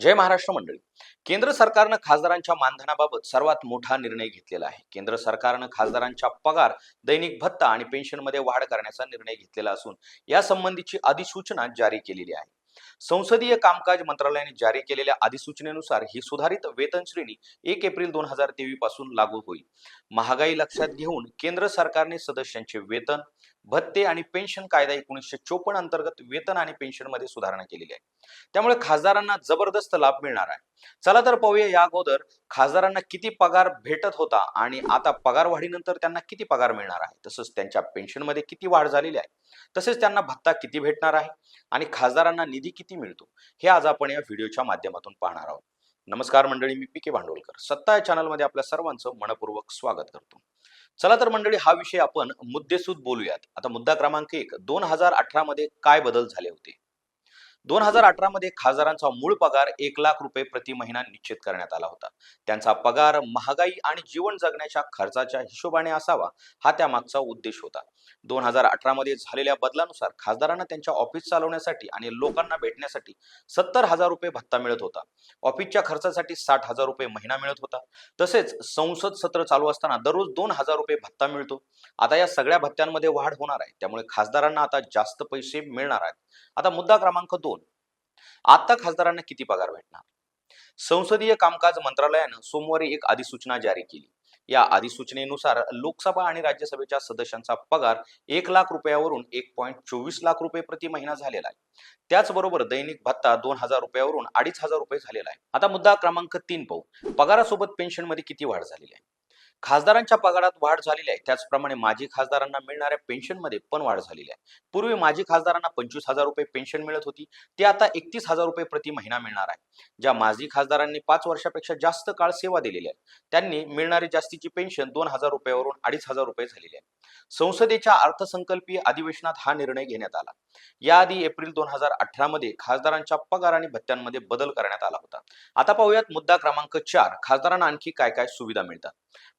जय महाराष्ट्र मंडळी. केंद्र सरकारनं खासदारांच्या मानधनाबाबत सर्वात मोठा निर्णय घेतलेला आहे. केंद्र सरकारनं खासदारांच्या पगार दैनिक भत्ता आणि पेन्शनमध्ये वाढ करण्याचा निर्णय घेतलेला असून यासंबंधीची अधिसूचना जारी केलेली आहे. संसदीय कामकाज मंत्रालयाने जारी केलेल्या अधिसूचनेनुसार ही सुधारित वेतन श्रेणी एक एप्रिल दोन हजार तेवीसपासून लागू होईल. महागाई लक्षात घेऊन केंद्र सरकारने सदस्यांचे वेतन भत्ते आणि पेन्शन कायदा एकोणीसशे चोपन्न अंतर्गत वेतन आणि पेन्शनमध्ये सुधारणा केलेली आहे. त्यामुळे खासदारांना जबरदस्त लाभ मिळणार आहे. चला तर पाहूया या अगोदर खासदारांना किती पगार भेटत होता आणि आता पगार वाढीनंतर त्यांना किती पगार मिळणार आहे. तसंच त्यांच्या पेन्शनमध्ये किती वाढ झालेली आहे. तसेच त्यांना भत्ता किती भेटणार आहे आणि खासदारांना निधी किती मिळतो हे आज आपण या व्हिडिओच्या माध्यमातून पाहणार आहोत. नमस्कार मंडळी मी पी के भांडवलकर. सत्ता या चॅनलमध्ये आपल्या सर्वांचं मनपूर्वक स्वागत करतो. चला तर मंडळी हा विषय आपण मुद्देसूद बोलूयात. आता मुद्दा क्रमांक एक दोन हजार अठरा मध्ये काय बदल झाले होते? दोन हजार अठरा मध्ये खासदारांचा मूळ पगार एक लाख रुपये प्रति महिना निश्चित करण्यात आला होता. त्यांचा पगार महागाई आणि जीवन जगण्याच्या खर्चाच्या हिशोबाने असावा हा त्यामागचा उद्देश होता. दोन हजार अठरा मध्ये झालेल्या बदलानुसार खासदारांना त्यांच्या ऑफिस चालवण्यासाठी आणि लोकांना भेटण्यासाठी सत्तर हजार रुपये भत्ता मिळत होता. ऑफिसच्या खर्चासाठी साठ हजार रुपये महिना मिळत होता. तसेच संसद सत्र चालू असताना दररोज दोन हजार रुपये भत्ता मिळतो. आता या सगळ्या भत्त्यांमध्ये वाढ होणार आहे. त्यामुळे खासदारांना आता जास्त पैसे मिळणार आहेत. आता मुद्दा क्रमांक दोन. आता खासदारांना किती पगार भेटणार? संसदीय कामकाज मंत्रालयानं सोमवारी एक अधिसूचना जारी केली. या अधिसूचनेनुसार लोकसभा आणि राज्यसभेच्या सदस्यांचा पगार एक लाख रुपयावरून एक पॉईंट चोवीस लाख रुपये प्रति महिना झालेला आहे. त्याचबरोबर दैनिक भत्ता दोन हजार रुपयावरून अडीच हजार रुपये झालेला आहे. आता मुद्दा क्रमांक तीन पाहू. पगारासोबत पेन्शनमध्ये किती वाढ झालेली आहे? खासदारांच्या पगारात वाढ झालेली आहे. त्याचप्रमाणे माजी खासदारांना मिळणाऱ्या पेन्शनमध्ये पण वाढ झालेली आहे. पूर्वी माजी खासदारांना पंचवीस हजार रुपये पेन्शन मिळत होती. ते आता एकतीस हजार रुपये प्रति महिना मिळणार आहे. ज्या माजी खासदारांनी पाच वर्षापेक्षा जास्त काळ सेवा दिलेली आहे त्यांनी मिळणारी जास्तीची पेन्शन दोन हजार रुपयावरून अडीच हजार रुपये झालेली आहे. संसदेच्या अर्थसंकल्पीय अधिवेशनात हा निर्णय घेण्यात आला. याआधी एप्रिल दोन हजार अठरा मध्ये खासदारांच्या पगार आणि भत्त्यांमध्ये बदल करण्यात आला होता. आता पाहूयात मुद्दा क्रमांक चार. खासदारांना आणखी काय काय सुविधा मिळतात?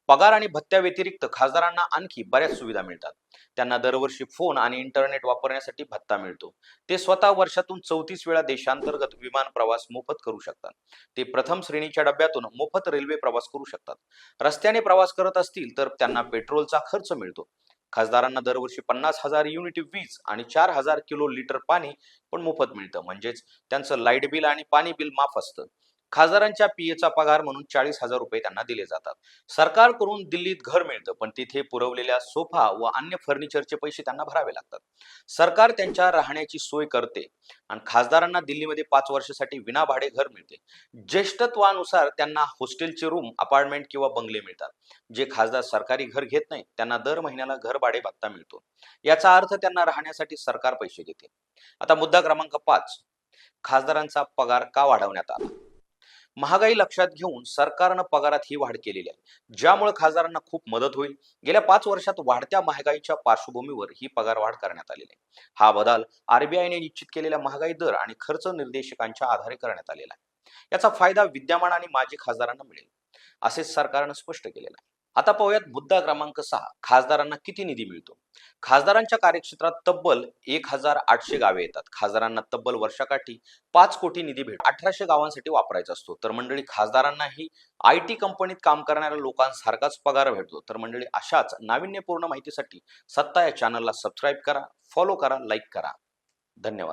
पगार आणि भत्त्या व्यतिरिक्त खासदारांना आणखी बऱ्याच सुविधा मिळतात. त्यांना दरवर्षी फोन आणि इंटरनेट वापरण्यासाठी भत्ता मिळतो. ते स्वतः वर्षातून चौतीस वेळा देशांतर्गत विमान प्रवास मोफत करू शकतात. ते प्रथम श्रेणीच्या डब्यातून मोफत रेल्वे प्रवास करू शकतात. रस्त्याने प्रवास करत असतील तर त्यांना पेट्रोलचा खर्च मिळतो. खासदारांना दरवर्षी पन्नास हजार युनिट वीज आणि चार हजार किलो लिटर पाणी पण मोफत मिळतं. म्हणजेच त्यांचं लाइट बिल आणि पाणी बिल माफ असतं. खासदारांच्या पीएचा पगार म्हणून चाळीस हजार रुपये त्यांना दिले जातात. सरकारकडून दिल्लीत घर मिळतं पण तिथे पुरवलेल्या सोफा व अन्य फर्निचरचे पैसे त्यांना भरावे लागतात. सरकार त्यांच्या राहण्याची सोय करते आणि खासदारांना दिल्लीमध्ये पाच वर्षासाठी विना भाडे घर मिळते. ज्येष्ठत्वानुसार त्यांना हॉस्टेलचे रूम अपार्टमेंट किंवा बंगले मिळतात. जे खासदार सरकारी घर घेत नाही त्यांना दर महिन्याला घर भाडे भत्ता मिळतो. याचा अर्थ त्यांना राहण्यासाठी सरकार पैसे देते. आता मुद्दा क्रमांक पाच. खासदारांचा पगार का वाढवण्यात आला? महागाई लक्षात घेऊन सरकारनं पगारात ही वाढ केलेली आहे. ज्यामुळे खासदारांना खूप मदत होईल. गेल्या पाच वर्षात वाढत्या महागाईच्या पार्श्वभूमीवर ही पगार वाढ करण्यात आलेली आहे. हा बदल आरबीआयने निश्चित केलेल्या महागाई दर आणि खर्च निर्देशकांच्या आधारे करण्यात आलेला आहे. याचा फायदा विद्यमान आणि माजी खासदारांना मिळेल. असेच सरकारनं स्पष्ट केलेलं आहे. आता पाहूयात मुद्दा क्रमांक सहा. खासदारांना किती निधी मिळतो? खासदारांच्या कार्यक्षेत्रात तब्बल एक हजार आठशे गावे येतात. खासदारांना तब्बल वर्षाकाठी पाच कोटी निधी भेट अठराशे गावांसाठी वापरायचा असतो. तर मंडळी खासदारांनाही आय टी कंपनीत काम करणाऱ्या लोकांसारखाच पगार भेटतो. तर मंडळी अशाच नाविन्यपूर्ण माहितीसाठी सत्ता या चॅनलला सबस्क्राईब करा फॉलो करा लाईक करा. धन्यवाद.